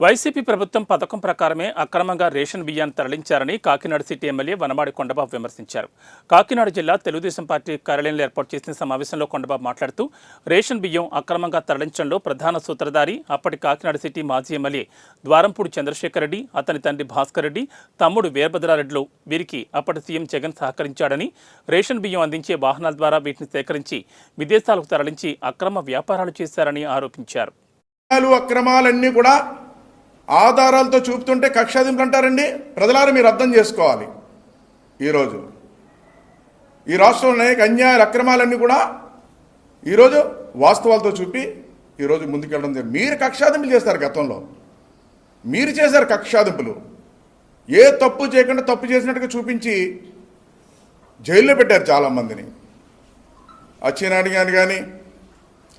YCP ప్రభుత్వం పథకం ప్రకారమే అక్రమంగా రేషన్ బియ్యాన్ని తరలించారని కాకినాడ సిటీ ఎమ్మెల్యే వనమాడి కొండబాబు విమర్శించారు. కాకినాడ జిల్లా తెలుగుదేశం పార్టీ కార్యాలయంలో ఏర్పాటు చేసిన సమావేశంలో కొండబాబు మాట్లాడుతూ రేషన్ బియ్యం అక్రమంగా తరలించడంలో ప్రధాన సూత్రధారి అప్పటి కాకినాడ సిటీ మాజీ ఎమ్మెల్యే ద్వారంపూడి చంద్రశేఖర్ రెడ్డి అతని తండ్రి భాస్కర్ రెడ్డి తమ్ముడు వీరభద్రారెడ్డిలో వీరికి అప్పటి సీఎం జగన్ సహకరించాడని రేషన్ బియ్యం అందించే వాహనాల ద్వారా వీటిని సేకరించి విదేశాలకు తరలించి అక్రమ వ్యాపారాలు చేశారని ఆరోపించారు. అక్రమాలన్నీ కూడా ఆధారాలతో చూపుతుంటే కక్షాదింపులు అంటారండి? ప్రజలారు మీరు అర్థం చేసుకోవాలి. ఈరోజు ఈ రాష్ట్రంలో అనేక అన్యాయాలు అక్రమాలన్నీ కూడా ఈరోజు వాస్తవాలతో చూపి ఈరోజు ముందుకెళ్ళడం జరిగింది. మీరు కక్షాదింపులు చేస్తారు గతంలో. మీరు చేశారు కక్షాదింపులు ఏ తప్పు చేయకుండా తప్పు చేసినట్టుగా చూపించి జైల్లో పెట్టారు చాలామందిని. అచ్చినాయుడు గారిని కానీ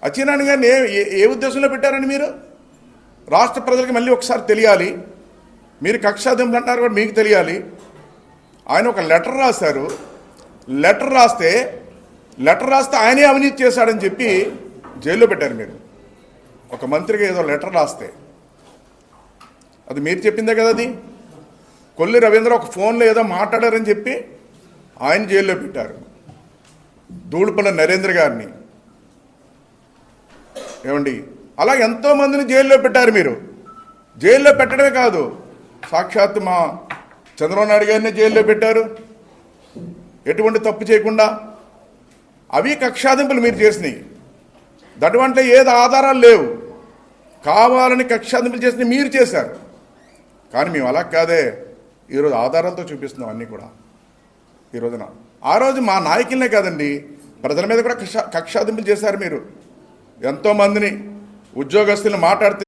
అచ్చినాయుడు గారిని ఏ ఏ- ఏ ఉద్దేశంలో పెట్టారండి మీరు? రాష్ట్ర ప్రజలకు మళ్ళీ ఒకసారి తెలియాలి. మీరు కక్షాదింపులు అంటున్నారు కూడా మీకు తెలియాలి. ఆయన ఒక లెటర్ రాశారు. లెటర్ రాస్తే లెటర్ రాస్తే ఆయనే అవినీతి చేశాడని చెప్పి జైల్లో పెట్టారు మీరు. ఒక మంత్రికి ఏదో లెటర్ రాస్తే. అది మీరు చెప్పిందే కదా అది? కొల్లి రవీంద్ర ఒక ఫోన్లో ఏదో మాట్లాడారని చెప్పి ఆయన జైల్లో పెట్టారు. ధూళిపల్ల నరేంద్ర గారిని. ఏమండి? అలా ఎంతో మందిని జైల్లో పెట్టారు మీరు. జైల్లో పెట్టడమే కాదు సాక్షాత్ మా చంద్రబాబు నాయుడు గారిని జైల్లో పెట్టారు. ఎటువంటి తప్పు చేయకుండా అవి కక్షాదింపులు మీరు చేసినాయి. దటువంటి ఏది ఆధారాలు లేవు. కావాలని కక్షాదింపులు చేసిన మీరు చేశారు. కానీ మేము అలా కాదే ఈరోజు ఆధారాలతో చూపిస్తున్నాం అన్నీ కూడా. ఈ రోజున. ఆ రోజు మా నాయకులనే కాదండి ప్రజల మీద కూడా కక్ష కక్షాదింపులు చేశారు మీరు. ఎంతోమందిని ఉద్యోగస్తులు మాట్లాడితే